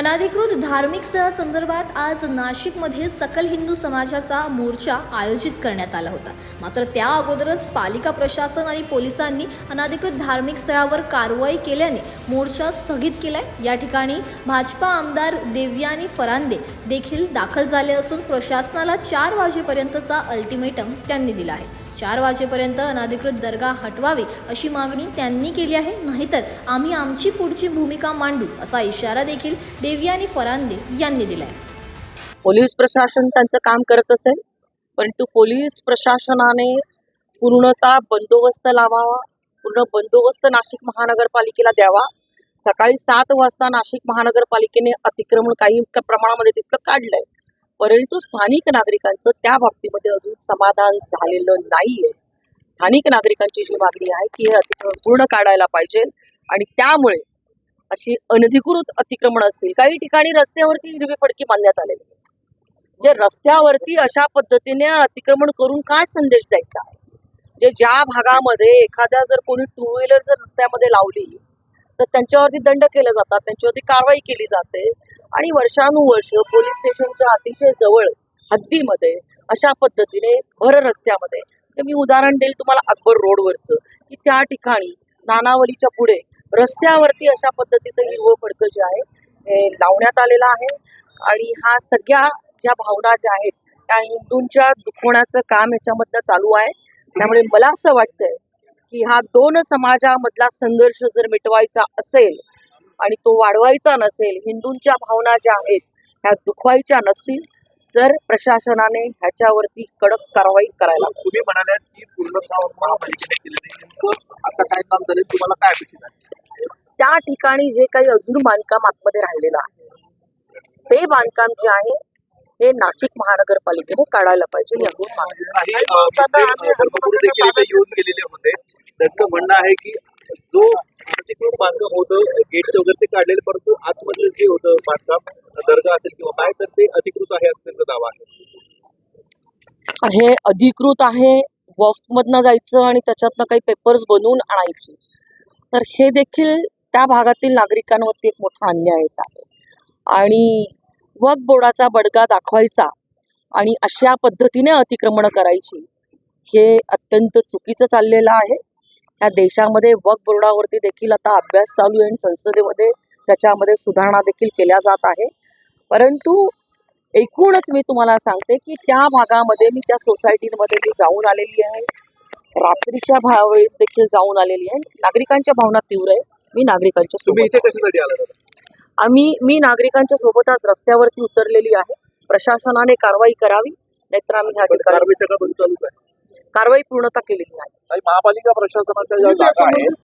अनाधिकृत धार्मिक संदर्भात आज नाशिकमध्ये सकल हिंदू समाजाचा मोर्चा आयोजित करण्यात आला होता. मात्र त्या अगोदरच पालिका प्रशासन आणि पोलिसांनी अनाधिकृत धार्मिक स्थळावर कारवाई केल्याने मोर्चा स्थगित केलाय. या ठिकाणी भाजपा आमदार देवयानी फरांदे देखील दाखल झाले असून प्रशासनाला चार वाजेपर्यंतचा अल्टिमेटम त्यांनी दिला आहे. चार वाजेपर्यंत अनाधिकृत दर्गा हटवावी अशी मागणी त्यांनी केली आहे. नाहीतर आम्ही आमची पुढची भूमिका मांडू असा इशारा देखील देवयानी फरांदे यांनी दिलाय. पोलीस प्रशासन त्यांचं काम करत असेल परंतु पोलीस प्रशासनाने पूर्णतः बंदोबस्त लावावा पूर्ण बंदोबस्त नाशिक महानगरपालिकेला द्यावा. सकाळी सात वाजता नाशिक महानगरपालिकेने अतिक्रमण काही प्रमाणामध्ये तितकं काढलंय. परंतु स्थानिक नागरिकांचं त्या बाबतीमध्ये अजून समाधान झालेलं नाहीये. स्थानिक नागरिकांची जी मागणी आहे की हे अतिक्रमण पूर्ण काढायला पाहिजे आणि त्यामुळे अशी अनधिकृत अतिक्रमण असतील. काही ठिकाणी रस्त्यावरती हिरवी फडकी बांधण्यात आलेली आहे. जे म्हणजे रस्त्यावरती अशा पद्धतीने अतिक्रमण करून काय संदेश द्यायचा? आहे जे ज्या भागामध्ये एखाद्या जर कोणी टू व्हीलर जर रस्त्यामध्ये लावली तर त्यांच्यावरती दंड केले जातात त्यांच्यावरती कारवाई केली जाते. आणि वर्षानुवर्ष पोलीस स्टेशनच्या अतिशय जवळ हद्दीमध्ये अशा पद्धतीने भर रस्त्यामध्ये तर मी उदाहरण देईल तुम्हाला अकबर रोडवरचं की त्या ठिकाणी नानावलीच्या पुढे रस्त्यावरती अशा पद्धतीचं हिरवं फडकं जे आहे हे लावण्यात आलेलं आहे. आणि हा सगळ्या ज्या भावना ज्या आहेत त्या हिंदूंच्या दुखवण्याचं काम याच्यामधनं चालू आहे. त्यामुळे मला असं वाटतंय की हा दोन समाजामधला संघर्ष जर मिटवायचा असेल आणि तो वाढवायचा नसेल हिंदूंच्या भावना ज्या आहेत ह्या दुखवायच्या नसतील तर प्रशासनाने ह्याच्यावरती कडक कारवाई करायला. तुम्ही म्हणाल्यात की पूर्ण आता काय काम झालं तुम्हाला काय अपेक्षित आहे त्या ठिकाणी जे काही अजून बांधकाम आतमध्ये राहिलेलं आहे ते बांधकाम जे आहे हे नाशिक महानगरपालिकेने काढायला पाहिजे या दोन मागण्या. काही अ, मुस्लिम धर्मगुरू देखील इथे येऊन गेलेले होते त्यांचं म्हणणं आहे की जो तिकडून बांधकाम होतं गेटचं वगैरे ते काढलेलं परंतु आतमधलं जे होतं बांधकाम दर्गा असेल किंवा काय तर ते अधिकृत आहे असं त्यांचा दावा आहे. हे अधिकृत आहे वफमधनं जायचं आणि त्याच्यातनं काही पेपर्स बनवून आणायचे. तर हे देखील त्या भागातील नागरिकांवरती एक मोठा अन्यायच आहे. आणि वक बोर्डाचा बडगा दाखवायचा आणि अशा पद्धतीने अतिक्रमण करायची हे अत्यंत चुकीचं चाललेलं आहे. या देशामध्ये वक्फ बोर्डावरती देखील आता अभ्यास चालू आहे आणि संसदेमध्ये त्याच्यामध्ये सुधारणा देखील केल्या जात आहे. परंतु एकूणच मी तुम्हाला सांगते की त्या भागामध्ये मी त्या सोसायटीमध्ये मी जाऊन आलेली आहे. रात्रीच्या भा वेळेस देखील जाऊन आलेली आहे. नागरिकांच्या भावना तीव्र आहे. मी नागरिकांच्या सोबत आम्ही मी नागरिकांच्या सोबत आज रस्त्यावरती उतरलेली आहे. प्रशासनाने कारवाई करावी नाहीतर आम्ही ह्या ठिकाणी कारवाई पूर्णता केलेली आहे आणि महापालिका प्रशासनाच्या ज्या जागा आहेत